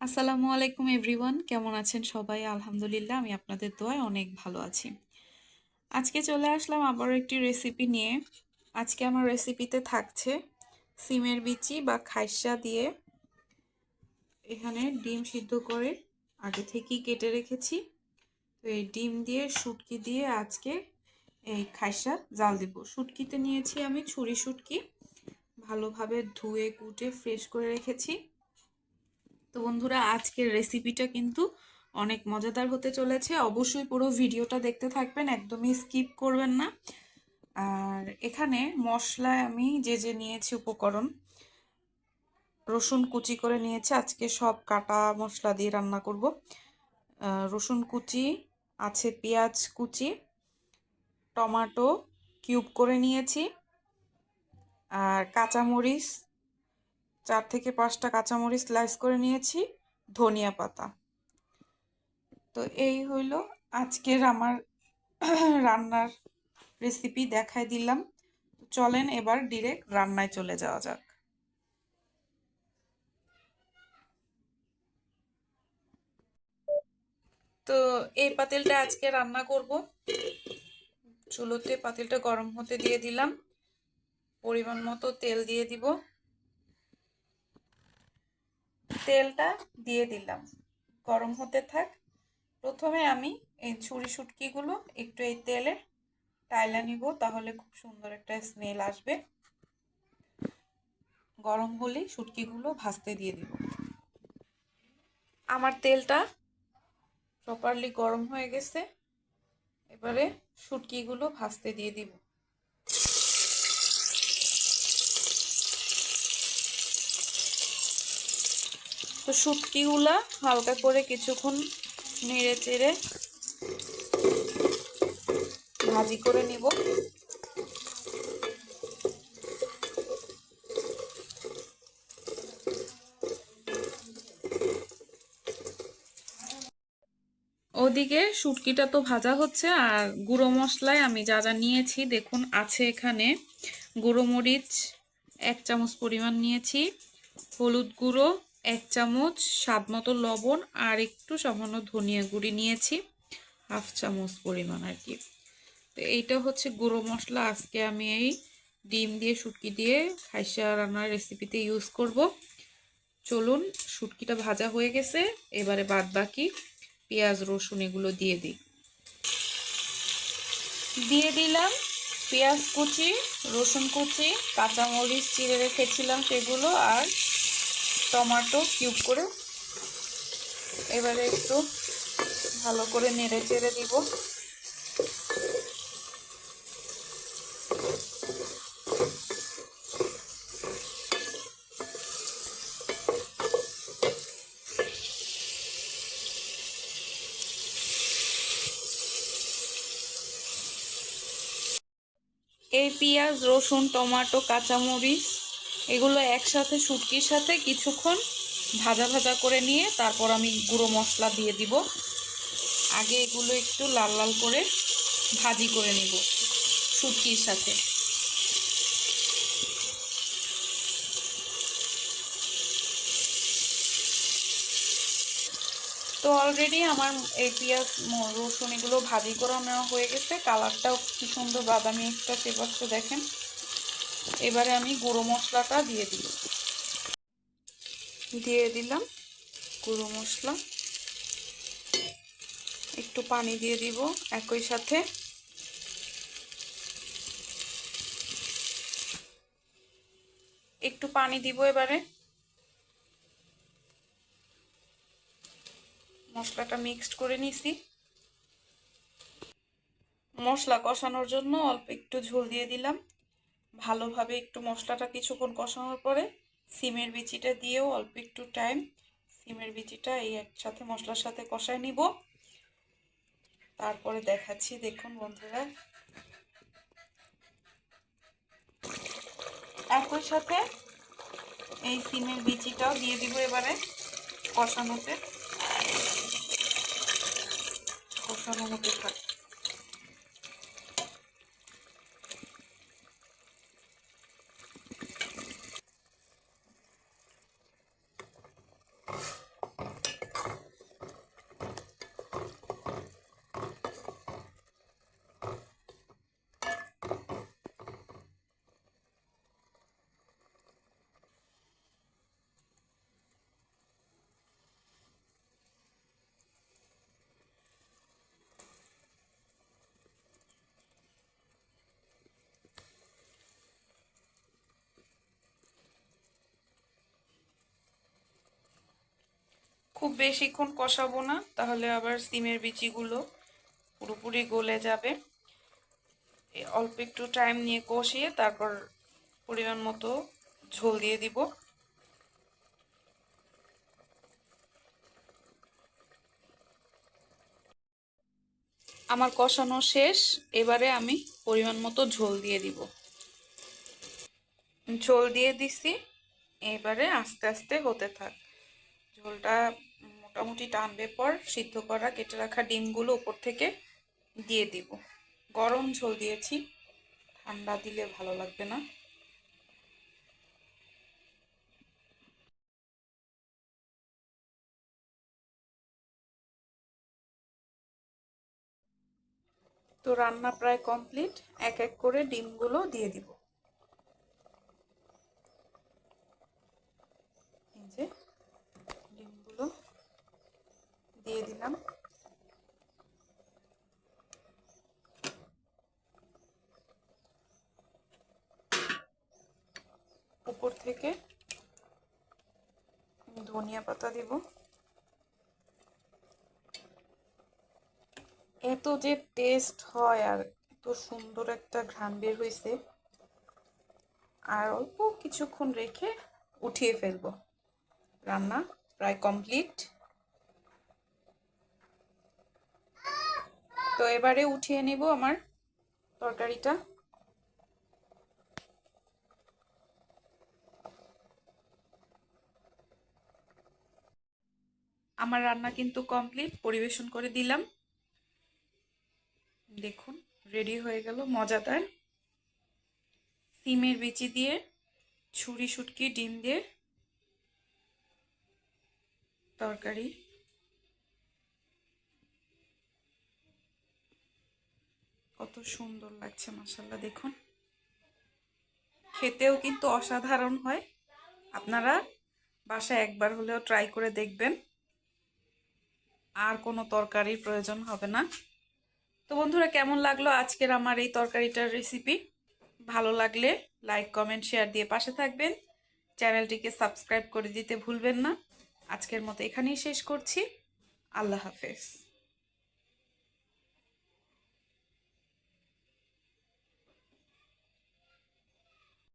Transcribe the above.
আসসালামু আলাইকুম এভরিওয়ান, কেমন আছেন সবাই? আলহামদুলিল্লাহ, আমি আপনাদের দোয়ায় অনেক ভালো আছি। আজকে চলে আসলাম আবারও একটি রেসিপি নিয়ে। আজকে আমার রেসিপিতে থাকছে সিমের বিচি বা খাইসা দিয়ে এখানে ডিম সিদ্ধ করে আগে থেকেই কেটে রেখেছি। তো এই ডিম দিয়ে, শুটকি দিয়ে আজকে এই খাইসা জাল দেব। শুটকিতে নিয়েছি আমি ছুরি শুটকি। ভালোভাবে ধুয়ে, কুটে ফ্রেশ করে রেখেছি। তো বন্ধুরা, আজকের রেসিপিটা কিন্তু অনেক মজাদার হতে চলেছে। অবশ্যই পুরো ভিডিওটা দেখতে থাকবেন, একদমই স্কিপ করবেন না। আর এখানে মশলায় আমি যে যে নিয়েছি উপকরণ, রসুন কুচি করে নিয়েছি। আজকে সব কাটা মশলা দিয়ে রান্না করব। রসুন কুচি, আছে পেঁয়াজ কুচি, টমাটো কিউব করে নিয়েছি। আর কাঁচামরিচ চার থেকে পাঁচটা কাঁচামরিচ স্লাইস করে নিয়েছি, ধনিয়া পাতা। তো এই হইল আজকের আমার রান্নার রেসিপি দেখাই দিলাম। চলেন এবার ডিরেক্ট রান্নায় চলে যাওয়া যাক। তো এই পাতিলটা আজকে রান্না করব। চুলোতে পাতিলটা গরম হতে দিয়ে দিলাম। পরিমাণ মতো তেল দিয়ে দিব। তেলটা দিয়ে দিলাম। গরম হতে থাক। প্রথমে আমি এই ছুরি শুটকিগুলো একটু এই তেলে টাইলা নিব, তাহলে খুব সুন্দর একটা স্মেল আসবে। গরম হলেই শুটকিগুলো ভাজতে দিয়ে দিব। আমার তেলটা প্রপারলি গরম হয়ে গেছে। এবারে শুটকিগুলো ভাজতে দিয়ে দিব। তো শুটকিগুলা হালকা করে কিছুক্ষণ নেড়ে চেড়ে ভাজি করে নিব। ওদিকে শুটকিটা তো ভাজা হচ্ছে, আর গুঁড়ো মশলায় আমি যা যা নিয়েছি, দেখুন আছে এখানে গুঁড়ো মরিচ, এক চামচ পরিমাণ নিয়েছি, হলুদ গুঁড়ো এক চামচ স্বাদ মতো লবণ আর একটু সামান্য ধনিয়া গুঁড়ি নিয়েছি, হাফ চামচ পরিমাণ আর কি। তো এইটা হচ্ছে গুঁড়ো মশলা। আজকে আমি এই ডিম দিয়ে শুটকি দিয়ে খাইসা রান্নার রেসিপিতে ইউজ করব। চলুন, শুটকিটা ভাজা হয়ে গেছে। এবারে বাদ বাকি পেঁয়াজ, রসুন এগুলো দিয়ে দিই। দিয়ে দিলাম পেঁয়াজ কুচি, রসুন কুচি, কাঁচামরিচ চিড়ে রেখেছিলাম সেগুলো আর টমাটো কিউব করে এবারে একটু ভালো করে নেড়ে চেড়ে দিব। এই পেঁয়াজ, রসুন, টমাটো, কাঁচামরিচ এগুলো একসাথে শুটকির সাথে কিছুক্ষণ ভাজা ভাজা করে নিয়ে তারপর আমি গুঁড়ো মশলা দিয়ে দিব। আগে এগুলো একটু লাল লাল করে ভাজি করে নিব শুটকির সাথে। তো অলরেডি আমার এই পেঁয়াজ রসুন এগুলো ভাজি করে নেওয়া হয়ে গেছে। কালারটাও কি সুন্দর বাদামি একটা সেবাচ্ছে দেখেন। এবারে আমি গুঁড়ো মশলাটা দিয়ে দিই দিয়ে দিলাম গুঁড়ো মশলা। একটু পানি দিয়ে দিব একই সাথে। একটু পানি দিব এবারে। মশলাটা মিক্সড করে নিছি। মশলা কষানোর জন্য অল্প একটু ঝোল দিয়ে দিলাম। ভালোভাবে একটু মশলাটা কিছুক্ষণ কষানোর পরে সিমের বিচিটা দিয়েও অল্প একটু টাইম সিমের বিচিটা এই একসাথে মশলার সাথে কষায় নিব। তারপরে দেখাচ্ছি, দেখুন বন্ধুরা। একই সাথে এই সিমের বিচিটাও দিয়ে দিব এবারে কষানোতে। কষানো হতে থাকে। খুব বেশিক্ষণ কষাবো না, তাহলে আবার সিমের বিচিগুলো পুরোপুরি গলে যাবে। অল্প একটু টাইম নিয়ে কষিয়ে তারপর পরিমাণ মতো ঝোল দিয়ে দিব। আমার কষানো শেষ, এবারে আমি পরিমাণ মতো ঝোল দিয়ে দিব। ঝোল দিয়ে দিছি, এবারে আস্তে আস্তে হতে থাক। ঝোলটা মোটামুটি টানবে পর সিদ্ধ করা, কেটে রাখা ডিমগুলো উপর থেকে দিয়ে দিব। গরম ঝোল দিয়েছি। ঠান্ডা দিলে ভালো লাগবে না। তো রান্না প্রায় কমপ্লিট। এক এক করে ডিমগুলো দিয়ে দিব এই যে ডিমগুলো দিয়ে দিলাম। উপর থেকে ধনিয়া পাতা দিব। এত যে টেস্ট হয় আর এত সুন্দর একটা ঘ্রাণ বের হয়েছে আর অল্প কিছুক্ষণ রেখে উঠিয়ে ফেলব। রান্না প্রায় কমপ্লিট তো এবারে উঠিয়ে নিব আমার তরকারিটা। আমার রান্না কিন্তু কমপ্লিট, পরিবেশন করে দিলাম। দেখুন, রেডি হয়ে গেল মজাদার। সিমের বিচি দিয়ে, ছুরি শুটকি, ডিম দিয়ে তরকারি। কত সুন্দর লাগছে মাসাল্লাহ দেখুন। খেতেও কিন্তু অসাধারণ হয়। আপনারা বাসায় একবার হলেও ট্রাই করে দেখবেন। আর কোনো তরকারির প্রয়োজন হবে না। তো বন্ধুরা, কেমন লাগল আজকের আমার এই তরকারিটার রেসিপি ভালো লাগলে লাইক কমেন্ট শেয়ার দিয়ে পাশে থাকবেন। চ্যানেলটিকে সাবস্ক্রাইব করে দিতে ভুলবেন না। আজকের মতো এখানেই শেষ করছি। আল্লাহ হাফেজ।